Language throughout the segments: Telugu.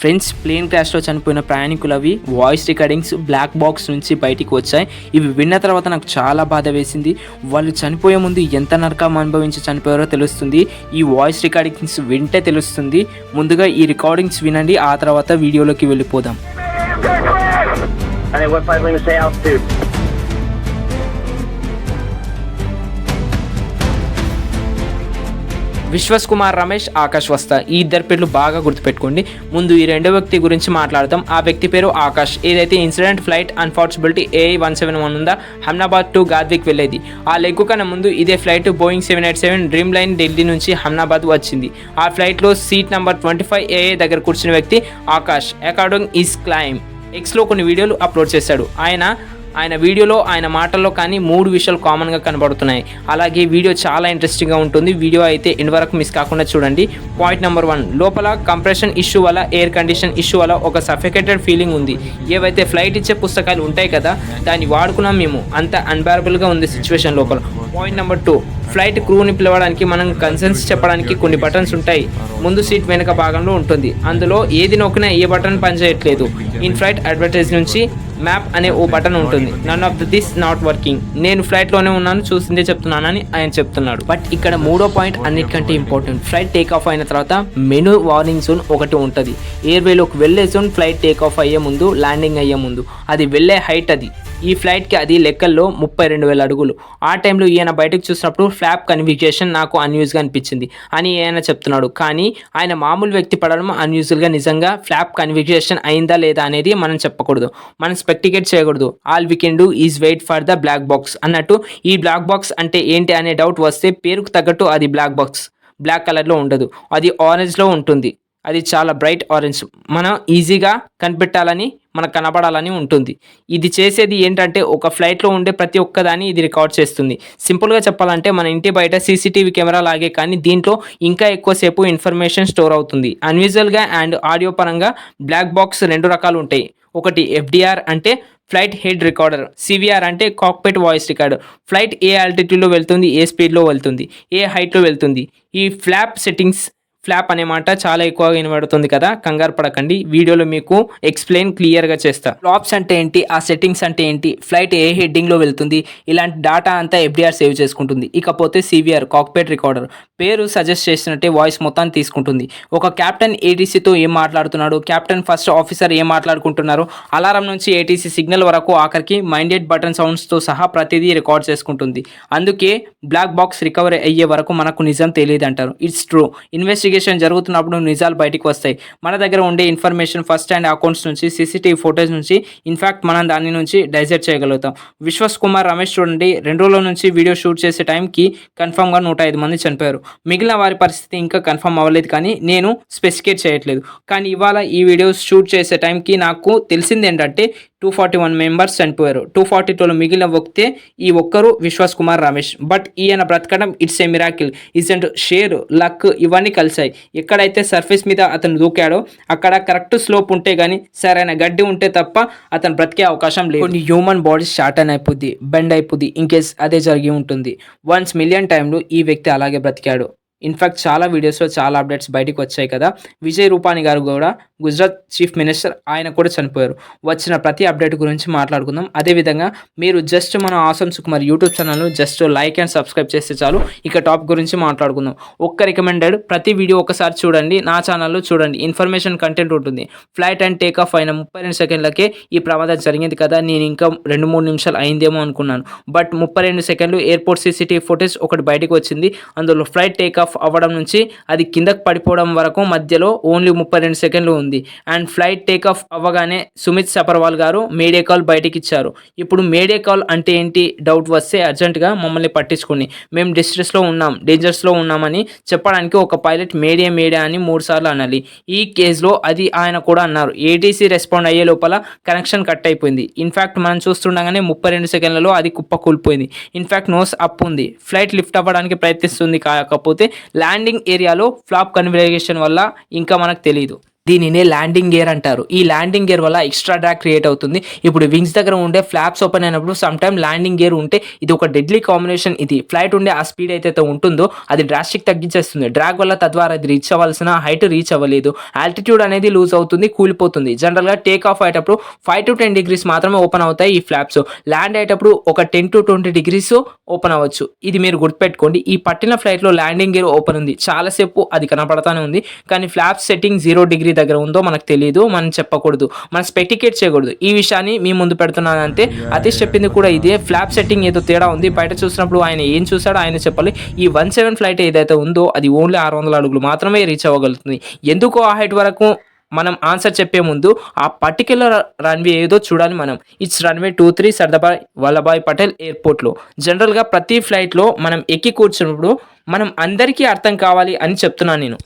ఫ్రెండ్స్ ప్లేన్ క్రాష్లో చనిపోయిన ప్రయాణికులవి వాయిస్ రికార్డింగ్స్ బ్లాక్ బాక్స్ నుంచి బయటికి వచ్చాయి. ఇవి విన్న తర్వాత నాకు చాలా బాధ వేసింది. వాళ్ళు చనిపోయే ముందు ఎంత నరకం అనుభవించి చనిపోయారో తెలుస్తుంది. ఈ వాయిస్ రికార్డింగ్స్ వింటే తెలుస్తుంది. ముందుగా ఈ రికార్డింగ్స్ వినండి ఆ తర్వాత వీడియోలోకి వెళ్ళిపోదాం. విశ్వస్ కుమార్ రమేష్ ఆకాష్ వస్తా. ఈ ఇద్దరు పేర్లు బాగా గుర్తుపెట్టుకోండి. ముందు ఈ రెండో వ్యక్తి గురించి మాట్లాడదాం. ఆ వ్యక్తి పేరు ఆకాష్. ఏదైతే ఇన్సిడెంట్ ఫ్లైట్ అన్ఫార్చుబిలిటీ ఏ వన్ సెవెన్ వన్ ఉందా? హమ్నాబాద్ టు గాద్విక్ వెళ్ళేది. ఆ లెగ్గు కన్నా ముందు ఇదే flight Boeing seven eight seven Dreamliner Delhi నుంచి హమ్నాబాద్ వచ్చింది. ఆ ఫ్లైట్లో సీట్ నెంబర్ ట్వంటీ ఫైవ్ ఏఏ దగ్గర కూర్చున్న వ్యక్తి ఆకాష్. According is claim. ఎక్స్లో కొన్ని వీడియోలు అప్లోడ్ చేశాడు. ఆయన ఆయన వీడియోలో ఆయన మాటల్లో కానీ మూడు విషయాలు కామన్గా కనబడుతున్నాయి. అలాగే వీడియో చాలా ఇంట్రెస్టింగ్గా ఉంటుంది. వీడియో అయితే ఇన్ వరకు మిస్ కాకుండా చూడండి. పాయింట్ నెంబర్ వన్ లోపల కంప్రెషన్ ఇష్యూ వల్ల ఎయిర్ కండిషన్ ఇష్యూ వల్ల ఒక సఫికేటెడ్ ఫీలింగ్ ఉంది. ఏవైతే ఫ్లైట్ ఇచ్చే పుస్తకాలు ఉంటాయి కదా దాన్ని వాడుకున్నాం మేము. అంత అన్బేరబుల్గా ఉంది సిచ్యువేషన్ లోపల. పాయింట్ నెంబర్ టూ ఫ్లైట్ క్రూని పిలవడానికి మనం కన్సెన్స్ చెప్పడానికి కొన్ని బటన్స్ ఉంటాయి. ముందు సీట్ వెనుక భాగంలో ఉంటుంది. అందులో ఏది నొక్కినా ఏ బటన్ పనిచేయట్లేదు ఇన్ ఫ్లైట్ అడ్వర్టైజ్ నుంచి మ్యాప్ అనే ఓ బటన్ ఉంటుంది. None of this not working నేను ఫ్లైట్లోనే ఉన్నాను చూసిందే చెప్తున్నానని ఆయన చెప్తున్నాడు. బట్ ఇక్కడ మూడో పాయింట్ అన్నిటికంటే ఇంపార్టెంట్ ఫ్లైట్ టేక్ ఆఫ్ అయిన తర్వాత మెను వార్నింగ్ జోన్ ఒకటి ఉంటుంది. ఎయిర్వేలోకి వెళ్ళే జోన్ ఫ్లైట్ టేక్ ఆఫ్ అయ్యే ముందు ల్యాండింగ్ అయ్యే ముందు. అది వెళ్ళే హైట్ అది. ఈ ఫ్లైట్కి అది లెక్కల్లో ముప్పై రెండు వేల అడుగులు. ఆ టైంలో ఈయన బయటకు చూసినప్పుడు ఫ్లాప్ కన్విజేషన్ నాకు అన్యూజ్గా అనిపించింది అని ఈయన చెప్తున్నాడు. కానీ ఆయన మామూలు వ్యక్తి పడడం అన్యూజువల్గా నిజంగా ఫ్లాప్ కన్విజేషన్ అయిందా లేదా అనేది మనం చెప్పకూడదు. మనం స్పెక్టికేట్ చేయకూడదు. All we can do is wait for the black box అన్నట్టు ఈ బ్లాక్ బాక్స్ అంటే ఏంటి అనే డౌట్ వస్తే పేరుకు తగ్గట్టు అది బ్లాక్ బాక్స్ బ్లాక్ కలర్లో ఉండదు. అది ఆరెంజ్లో ఉంటుంది. అది చాలా బ్రైట్ ఆరెంజ్. మనం ఈజీగా కనిపెట్టాలని మనకు కనబడాలని ఉంటుంది. ఇది చేసేది ఏంటంటే ఒక ఫ్లైట్లో ఉండే ప్రతి ఒక్కదాన్ని ఇది రికార్డ్ చేస్తుంది. సింపుల్గా చెప్పాలంటే మన ఇంటి బయట సీసీటీవీ కెమెరా లాగే కానీ దీంట్లో ఇంకా ఎక్కువసేపు ఇన్ఫర్మేషన్ స్టోర్ అవుతుంది. అన్విజువల్గా అండ్ ఆడియో పరంగా బ్లాక్ బాక్స్ రెండు రకాలు ఉంటాయి. ఒకటి ఎఫ్డిఆర్ అంటే ఫ్లైట్ హెడ్ రికార్డర్ సివిఆర్ అంటే కాక్పెట్ వాయిస్ రికార్డర్. ఫ్లైట్ ఏ ఆల్టిట్యూడ్లో వెళ్తుంది ఏ స్పీడ్లో వెళ్తుంది ఏ హైట్లో వెళ్తుంది. ఈ ఫ్లాప్ సెట్టింగ్స్ ఫ్లాప్ అనే మాట చాలా ఎక్కువగా వినబడుతుంది కదా. కంగారు పడకండి. వీడియోలో మీకు ఎక్స్ప్లెయిన్ క్లియర్గా చేస్తా. ఫ్లాప్స్ అంటే ఏంటి? ఆ సెట్టింగ్స్ అంటే ఏంటి? ఫ్లైట్ ఏ హెడ్డింగ్లో వెళ్తుంది? ఇలాంటి డేటా అంతా ఎఫ్డీఆర్ సేవ్ చేసుకుంటుంది. ఇకపోతే సివిఆర్ కాక్పేట్ రికార్డర్. పేరు సజెస్ట్ చేసినట్టే వాయిస్ మొత్తాన్ని తీసుకుంటుంది. ఒక క్యాప్టెన్ ఏటీసీతో ఏం మాట్లాడుతున్నాడు? క్యాప్టెన్ ఫస్ట్ ఆఫీసర్ ఏం మాట్లాడుకుంటున్నారు? అలారం నుంచి ఏటీసీ సిగ్నల్ వరకు ఆఖరికి మైండెడ్ బటన్ సౌండ్స్తో సహా ప్రతిదీ రికార్డ్ చేసుకుంటుంది. అందుకే బ్లాక్ బాక్స్ రికవరీ అయ్యే వరకు మనకు నిజం తెలియదు అంటారు ఇట్స్ ట్రూ. ఇన్వెస్టిగేషన్ జరుగుతున్నప్పుడు నిజాలు బయటకు వస్తాయి. మన దగ్గర ఉండే ఇన్ఫర్మేషన్ ఫస్ట్ హ్యాండ్ అకౌంట్స్ నుంచి సీసీటీవీ ఫోటోస్ నుంచి ఇన్ఫాక్ట్ మనం దాని నుంచి డైజెక్ట్ చేయగలుగుతాం. విశ్వస్ కుమార్ రమేష్ చూడండి రెండు రోజుల నుంచి వీడియో షూట్ చేసే టైంకి కన్ఫామ్గా నూట ఐదు మంది చనిపోయారు. మిగిలిన వారి పరిస్థితి ఇంకా కన్ఫర్మ్ అవ్వలేదు కానీ నేను స్పెసిఫికేట్ చేయట్లేదు. కానీ ఇవాళ ఈ వీడియో షూట్ చేసే టైంకి నాకు తెలిసింది ఏంటంటే టూ ఫార్టీ వన్ మెంబర్స్ చనిపోయారు. టూ ఫార్టీ టూలో మిగిలిన వ్యక్తే ఈ ఒక్కరు విశ్వాస్ కుమార్ రమేష్. బట్ ఈయన బ్రతకడం it's a miracle isn't sheer luck ఇవన్నీ వస్తాయి. ఎక్కడైతే సర్ఫేస్ మీద అతను దూకాడో అక్కడ కరెక్ట్ స్లోప్ ఉంటే కానీ సరైన గడ్డి ఉంటే తప్ప అతను బ్రతికే అవకాశం లేదు. కొన్ని హ్యూమన్ బాడీ షార్టన్ అయిపోద్ది బెండ్ అయిపోద్ది ఇన్కేస్ అదే జరిగి ఉంటుంది. వన్స్ మిలియన్ టైంలో ఈ వ్యక్తి అలాగే బ్రతికాడు. ఇన్ఫాక్ట్ చాలా వీడియోస్లో చాలా అప్డేట్స్ బయటకు వచ్చాయి కదా. విజయ్ రూపాని గారు కూడా గుజరాత్ చీఫ్ మినిస్టర్ ఆయన కూడా చనిపోయారు. వచ్చిన ప్రతి అప్డేట్ గురించి మాట్లాడుకుందాం. అదేవిధంగా మీరు జస్ట్ మన ఆసమ్ సుకుమార్ యూట్యూబ్ ఛానల్ను జస్ట్ లైక్ అండ్ సబ్స్క్రైబ్ చేస్తే చాలు. ఇక టాప్ గురించి మాట్లాడుకుందాం. ఒక్క రికమెండెడ్ ప్రతి వీడియో ఒకసారి చూడండి. నా ఛానల్లో చూడండి. ఇన్ఫర్మేషన్ కంటెంట్ ఉంటుంది. ఫ్లైట్ అండ్ టేక్ ఆఫ్ అయిన ముప్పై రెండు సెకండ్లకే ఈ ప్రమాదం జరిగింది కదా. నేను ఇంకా రెండు మూడు నిమిషాలు అయిందేమో అనుకున్నాను. బట్ ముప్పై రెండు సెకండ్లు ఎయిర్పోర్ట్ సీసీటీవీ ఫుటేజ్ ఒకటి బయటకు వచ్చింది. అందులో ఫ్లైట్ టేక్ ఆఫ్ అవ్వడం నుంచి అది కిందకు పడిపోవడం వరకు మధ్యలో ఓన్లీ ముప్పై రెండు సెకండ్లు ఉంది. అండ్ ఫ్లైట్ టేక్ ఆఫ్ అవ్వగానే సుమిత్ సపర్వాల్ గారు మేడే కాల్ బయటకి ఇచ్చారు ఇప్పుడు మేడే కాల్ అంటే ఏంటి? డౌట్ వస్తే అర్జెంటుగా మమ్మల్ని పట్టించుకుని మేము డిస్ట్రెస్లో ఉన్నాం డేంజర్స్లో ఉన్నామని చెప్పడానికి ఒక పైలట్ మేడే మేడే అని మూడుసార్లు అనాలి. ఈ కేసులో అది ఆయన కూడా అన్నారు. ఏటీసీ రెస్పాండ్ అయ్యే లోపల కనెక్షన్ కట్ అయిపోయింది. ఇన్ఫ్యాక్ట్ మనం చూస్తుండగానే ముప్పై రెండు సెకండ్లలో అది కుప్ప కూలిపోయింది ఇన్ఫ్యాక్ట్ నోస్ అప్ ఉంది. ఫ్లైట్ లిఫ్ట్ అవ్వడానికి ప్రయత్నిస్తుంది కాకపోతే ల్యాండింగ్ ఏరియాలో ఫ్లాప్ కన్ఫిగరేషన్ వల్ల ఇంకా మనకు తెలియదు దీనినే ల్యాండింగ్ గేర్ అంటారు. ఈ ల్యాండింగ్ గేర్ వల్ల ఎక్స్ట్రా డ్రాక్ క్రియేట్ అవుతుంది. ఇప్పుడు వింగ్స్ దగ్గర ఉండే ఫ్లాప్స్ ఓపెన్ అయినప్పుడు సమ్ టైమ్ ల్యాండింగ్ గేర్ ఉంటే ఇది ఒక డెడ్లీ కాంబినేషన్ ఇది. ఫ్లైట్ ఉండే ఆ స్పీడ్ అయితే ఉంటుందో అది డ్రాస్టిక్ తగ్గించేస్తుంది. డ్రాగ్ వల్ల తద్వారా అది రీచ్ అవ్వాల్సిన హైట్ రీచ్ అవ్వలేదు. ఆల్టిట్యూడ్ అనేది లూజ్ అవుతుంది కూలిపోతుంది. జనరల్గా టేక్ ఆఫ్ అయ్యేటప్పుడు ఫైవ్ టు టెన్ డిగ్రీస్ మాత్రమే ఓపెన్ అవుతాయి ఈ ఫ్లాప్స్ ల్యాండ్ అయ్యేటప్పుడు ఒక ten to twenty degrees open అవ్వచ్చు. ఇది మీరు గుర్తుపెట్టుకోండి. ఈ పట్టిన ఫ్లైట్లో ల్యాండింగ్ గేర్ ఓపెన్ ఉంది. చాలాసేపు అది కనపడతానే ఉంది. కానీ ఫ్లాప్ సెట్టింగ్ జీరో డిగ్రీ దగ్గర ఉందో మనకు తెలియదు మనం చెప్పకూడదు మనం స్పెటికేట్ చేయకూడదు. ఈ విషయాన్ని మీ ముందు పెడుతున్నాను అంతే అతీష్ చెప్పింది కూడా ఇదే. ఫ్లాప్ సెట్టింగ్ ఏదో తేడా ఉంది. బయట చూసినప్పుడు ఆయన ఏం చూసాడో ఆయన చెప్పాలి. ఈ వన్ సెవెన్ ఫ్లైట్ ఏదైతే ఉందో అది ఓన్లీ ఆరు వందల అడుగులు మాత్రమే రీచ్ అవ్వగలుగుతుంది. ఎందుకు ఆ హైట్ వరకు మనం ఆన్సర్ చెప్పే ముందు ఆ పర్టిక్యులర్ రన్వే ఏదో చూడాలి మనం. It's runway two three Sardar Vallabhbhai Patel ఎయిర్పోర్ట్లో జనరల్గా ప్రతి ఫ్లైట్లో మనం ఎక్కి కూర్చున్నప్పుడు మనం అందరికీ అర్థం కావాలి అని చెప్తున్నాను నేను.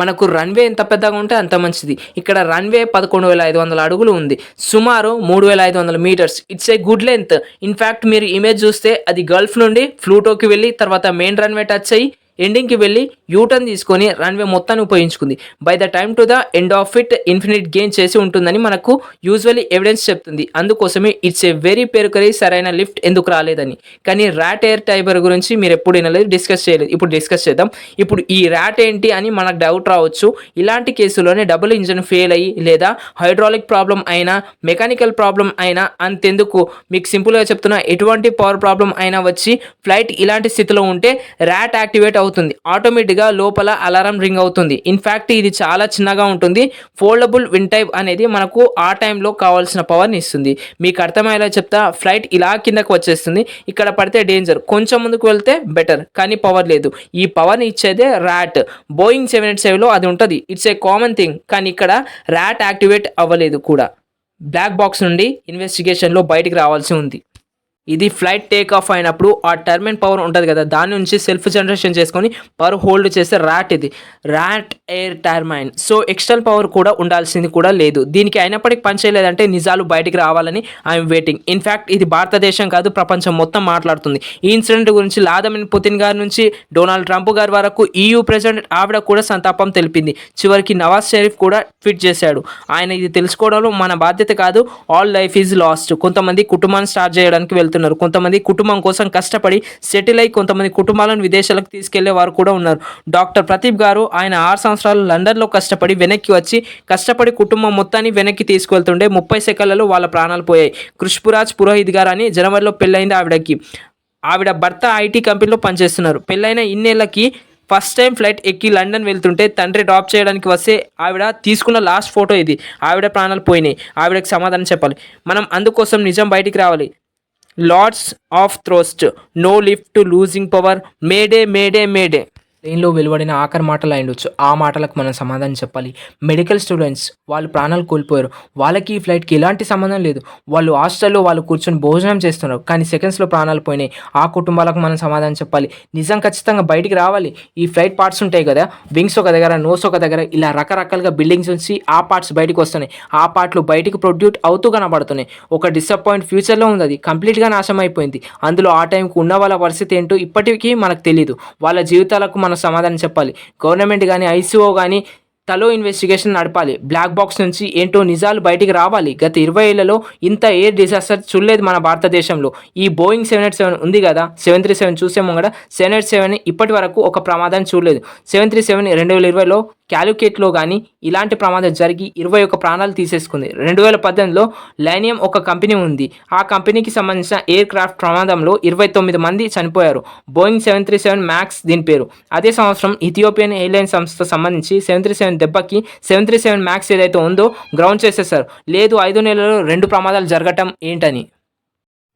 మనకు రన్వే ఎంత పెద్దగా ఉంటే అంత మంచిది. ఇక్కడ రన్వే పదకొండు వేల ఐదు వందల అడుగులు ఉంది. సుమారు మూడు వేల ఐదు వందల metres it's a good length in fact మీరు ఇమేజ్ చూస్తే అది గల్ఫ్ నుండి ఫ్లూటోకి వెళ్ళి తర్వాత మెయిన్ రన్వే టచ్ అయ్యి ఎండింగ్కి వెళ్ళి యూటర్న్ తీసుకొని రన్వే మొత్తాన్ని ఉపయోగించుకుంది. By the time to the end of it infinite gain చేసి ఉంటుందని మనకు యూజువల్లీ ఎవిడెన్స్ చెప్తుంది. అందుకోసమే ఇట్స్ ఏ వెరీ పేరుకరి సరైన లిఫ్ట్ ఎందుకు రాలేదని. కానీ ర్యాట్ ఎయిర్ టైబర్ గురించి మీరు ఎప్పుడు వినలేదు డిస్కస్ చేయలేదు. ఇప్పుడు డిస్కస్ చేద్దాం. ఇప్పుడు ఈ ర్యాట్ ఏంటి అని మనకు డౌట్ రావచ్చు. ఇలాంటి కేసులోనే డబుల్ ఇంజన్ ఫెయిల్ అయ్యి లేదా హైడ్రాలిక్ ప్రాబ్లం అయినా మెకానికల్ ప్రాబ్లం అయినా అంతెందుకు? మీకు సింపుల్గా చెప్తున్నా ఎటువంటి పవర్ ప్రాబ్లం అయినా వచ్చి ఫ్లైట్ ఇలాంటి స్థితిలో ఉంటే ర్యాట్ యాక్టివేట్ అవుతుంది. ఆటోమేటిక్గా లోపల అలారం రింగ్ అవుతుంది. ఇన్ఫ్యాక్ట్ ఇది చాలా చిన్నగా ఉంటుంది. ఫోల్డబుల్ విన్ టైప్ అనేది మనకు ఆ టైంలో కావాల్సిన పవర్ని ఇస్తుంది. మీకు అర్థమయ్యేలా చెప్తా ఫ్లైట్ ఇలా కిందకు వచ్చేస్తుంది. ఇక్కడ పడితే డేంజర్ కొంచెం ముందుకు వెళ్తే బెటర్ కానీ పవర్ లేదు. ఈ పవర్ని ఇచ్చేదే ర్యాట్ బోయింగ్ సెవెన్ ఎయిట్ సెవెన్లో అది ఉంటుంది. ఇట్స్ ఏ కామన్ థింగ్ కానీ ఇక్కడ ర్యాట్ యాక్టివేట్ అవ్వలేదు కూడా. బ్లాక్ బాక్స్ నుండి ఇన్వెస్టిగేషన్లో బయటికి రావాల్సి ఉంది. ఇది ఫ్లైట్ టేక్ ఆఫ్ అయినప్పుడు ఆ టర్మిన్ పవర్ ఉంటుంది కదా దాని నుంచి సెల్ఫ్ జనరేషన్ చేసుకొని పవర్ హోల్డ్ చేసే ర్యాట్ ఇది. RAT air turbine so external power కూడా ఉండాల్సింది కూడా లేదు. దీనికి అయినప్పటికీ పనిచేయలేదంటే నిజాలు బయటికి రావాలని ఐఎమ్ వెయిటింగ్ ఇన్ఫ్యాక్ట్ ఇది భారతదేశం కాదు ప్రపంచం మొత్తం మాట్లాడుతుంది. ఈ ఇన్సిడెంట్ గురించి లాదమిన్ పుతిన్ గారి నుంచి డొనాల్డ్ ట్రంప్ గారి వరకు ఈయూ ప్రెసిడెంట్ ఆవిడ కూడా సంతాపం తెలిపింది. చివరికి నవాజ్ షరీఫ్ కూడా ట్వీట్ చేశాడు. ఆయన ఇది తెలుసుకోవడంలో మన బాధ్యత కాదు ఆల్ లైఫ్ ఈజ్ లాస్ట్ కొంతమంది కుటుంబాన్ని స్టార్ట్ చేయడానికి వెళ్తున్నారు. కొంతమంది కుటుంబం కోసం కష్టపడి సెటిల్ అయి కొంతమంది కుటుంబాలను విదేశాలకు తీసుకెళ్ళే వారు కూడా ఉన్నారు. డాక్టర్ ప్రదీప్ గారు ఆయన ఆరు సంవత్సరాలు లండన్లో కష్టపడి వెనక్కి వచ్చి కష్టపడి కుటుంబం మొత్తాన్ని వెనక్కి తీసుకెళ్తుండే ముప్పై సెకండ్లలో వాళ్ళ ప్రాణాలు పోయాయి. కృష్పురాజ్ పురోహిత్ గారు అని జనవరిలో పెళ్ళైంది ఆవిడకి. ఆవిడ భర్త ఐటీ కంపెనీలో పనిచేస్తున్నారు. పెళ్ళైన ఇన్నేళ్ళకి ఫస్ట్ టైం ఫ్లైట్ ఎక్కి లండన్ వెళ్తుంటే తండ్రి డ్రాప్ చేయడానికి వస్తే ఆవిడ తీసుకున్న లాస్ట్ ఫోటో ఇది. ఆవిడ ప్రాణాలు పోయినాయి. ఆవిడకి సమాధానం చెప్పాలి. మనం అందుకోసం నిజం బయటికి రావాలి. lots of thrust, no lift to losing power, mayday, mayday, mayday. ట్రైన్లో వెలువడిన ఆఖరి మాటలు అయిండొచ్చు. ఆ మాటలకు మనం సమాధానం చెప్పాలి. మెడికల్ స్టూడెంట్స్ వాళ్ళు ప్రాణాలు కోల్పోయారు. వాళ్ళకి ఈ ఫ్లైట్కి ఎలాంటి సంబంధం లేదు. వాళ్ళు హాస్టల్లో వాళ్ళు కూర్చొని భోజనం చేస్తున్నారు. కానీ సెకండ్స్లో ప్రాణాలు పోయినాయి. ఆ కుటుంబాలకు మనం సమాధానం చెప్పాలి. నిజం ఖచ్చితంగా బయటికి రావాలి. ఈ ఫ్లైట్ పార్ట్స్ ఉంటాయి కదా. వింగ్స్ ఒక దగ్గర నోస్ ఒక దగ్గర ఇలా రకరకాలుగా బిల్డింగ్స్ నుంచి ఆ పార్ట్స్ బయటకు వస్తున్నాయి. ఆ పార్ట్లు బయటకు ప్రొడ్యూట్ అవుతూ కనబడుతున్నాయి. ఒక డిసప్పాయింట్ ఫ్యూచర్లో ఉంది అది. కంప్లీట్గా నాశనం అయిపోయింది. అందులో ఆ టైంకి ఉన్న వాళ్ళ పరిస్థితి ఏంటో ఇప్పటికీ మనకు తెలియదు వాళ్ళ జీవితాలకు మనం సమాధానం చెప్పాలి. గవర్నమెంట్ కానీ ఐసీఓ కానీ తలో ఇన్వెస్టిగేషన్ నడపాలి. బ్లాక్ బాక్స్ నుంచి ఏంటో నిజాలు బయటికి రావాలి. గత ఇరవై ఏళ్ళలో ఇంత ఎయిర్ డిజాస్టర్ చూడలేదు మన భారతదేశంలో. ఈ బోయింగ్ సెవెన్ ఎయిట్ సెవెన్ ఉంది కదా? సెవెన్ త్రీ సెవెన్ చూసేమో కూడా సెవెన్ ఎయిట్ సెవెన్ ఇప్పటి వరకు ఒక ప్రమాదం చూడలేదు. సెవెన్ త్రీ సెవెన్ రెండు వేల ఇరవైలో క్యాలికేట్లో కానీ ఇలాంటి ప్రమాదం జరిగి ఇరవై ఒక్క ప్రాణాలు తీసేసుకుంది. రెండు వేల పద్దెనిమిదిలో లైనియం ఒక కంపెనీ ఉంది. ఆ కంపెనీకి సంబంధించిన ఎయిర్ క్రాఫ్ట్ ప్రమాదంలో ఇరవై తొమ్మిది మంది చనిపోయారు. Boeing seven three seven max దీని పేరు. అదే సంవత్సరం ఇథియోపియన్ ఎయిర్లైన్ సంస్థ సంబంధించి సెవెన్ త్రీ సెవెన్ దెబ్బకి సెవెన్ త్రీ సెవెన్ మ్యాక్స్ ఏదైతే ఉందో గ్రౌండ్ చేసేసారు లేదు ఐదు నెలల్లో రెండు ప్రమాదాలు జరగటం ఏంటని.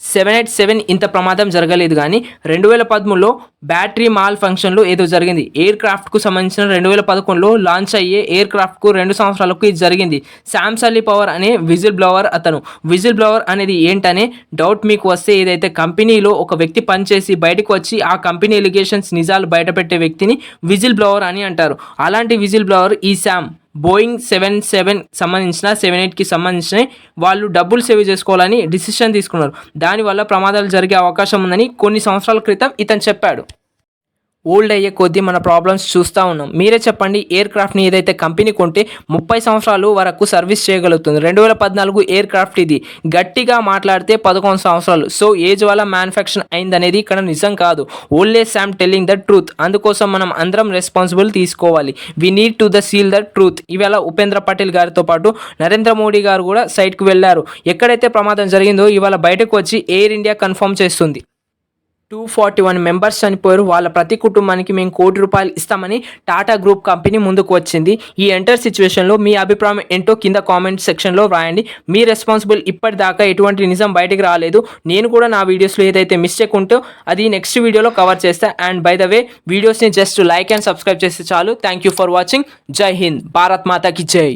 సెవెన్ ఎయిట్ సెవెన్ ఇంత ప్రమాదం జరగలేదు కానీ రెండు వేల పదమూడులో బ్యాటరీ మాల్ ఫంక్షన్లో ఏదో జరిగింది. ఎయిర్ క్రాఫ్ట్కు సంబంధించిన రెండు వేల పదకొండులో లాంచ్ అయ్యే ఎయిర్ క్రాఫ్ట్కు రెండు సంవత్సరాలకు ఇది జరిగింది. శాంసలీ పవర్ అనే విజిల్ బ్లవర్ అతను. విజిల్ బ్లవర్ అనేది ఏంటనే డౌట్ మీకు వస్తే ఏదైతే కంపెనీలో ఒక వ్యక్తి పనిచేసి బయటకు వచ్చి ఆ కంపెనీ ఎలిగేషన్స్ నిజాలు బయటపెట్టే వ్యక్తిని విజిల్ బ్లవర్ అని అంటారు. అలాంటి విజిల్ బ్లవర్ ఈ శామ్. బోయింగ్ సెవెన్ సెవెన్ సంబంధించిన సెవెన్ ఎయిట్కి సంబంధించిన వాళ్ళు డబ్బులు సేవ్ చేసుకోవాలని డిసిషన్ తీసుకున్నారు. దానివల్ల ప్రమాదాలు జరిగే అవకాశం ఉందని కొన్ని సంవత్సరాల క్రితం ఇతను చెప్పాడు. ఓల్డ్ అయ్యే కొద్దీ మన ప్రాబ్లమ్స్ చూస్తూ ఉన్నాం. మీరే చెప్పండి ఎయిర్ క్రాఫ్ట్ని ఏదైతే కంపెనీ కొంటే ముప్పై సంవత్సరాలు వరకు సర్వీస్ చేయగలుగుతుంది. రెండు వేల పద్నాలుగు ఎయిర్ క్రాఫ్ట్ ఇది. గట్టిగా మాట్లాడితే పదకొండు సంవత్సరాలు. సో ఏజ్ వల్ల మ్యానుఫ్యాక్చర్ అయిందనేది ఇక్కడ నిజం కాదు. Old age Sam telling the truth. అందుకోసం మనం అందరం రెస్పాన్సిబుల్ తీసుకోవాలి. We need to the seal the truth. ఇవాళ ఉపేంద్ర పటేల్ గారితో పాటు నరేంద్ర మోడీ గారు కూడా సైట్కి వెళ్ళారు. ఎక్కడైతే ప్రమాదం జరిగిందో ఇవాళ బయటకు వచ్చి ఎయిర్ ఇండియా కన్ఫర్మ్ చేస్తుంది. టూ ఫార్టీ వన్ మెంబర్స్ చనిపోయారు. వాళ్ళ ప్రతి కుటుంబానికి మేము కోటి రూపాయలు ఇస్తామని టాటా గ్రూప్ కంపెనీ ముందుకు వచ్చింది. ఈ ఎంటర్ సిచ్యువేషన్లో మీ అభిప్రాయం ఏంటో కింద కామెంట్ సెక్షన్లో రాయండి మీ రెస్పాన్సిబుల్ ఇప్పటిదాకా ఎటువంటి నిజం బయటకు రాలేదు. నేను కూడా నా వీడియోస్లో ఏదైతే మిస్టేక్ ఉంటో అది నెక్స్ట్ వీడియోలో కవర్ చేస్తా. అండ్ బై ద వే వీడియోస్ని జస్ట్ లైక్ అండ్ సబ్స్క్రైబ్ చేస్తే చాలు. Thank you for watching. జై హింద్. భారత్ మాతాకి జై.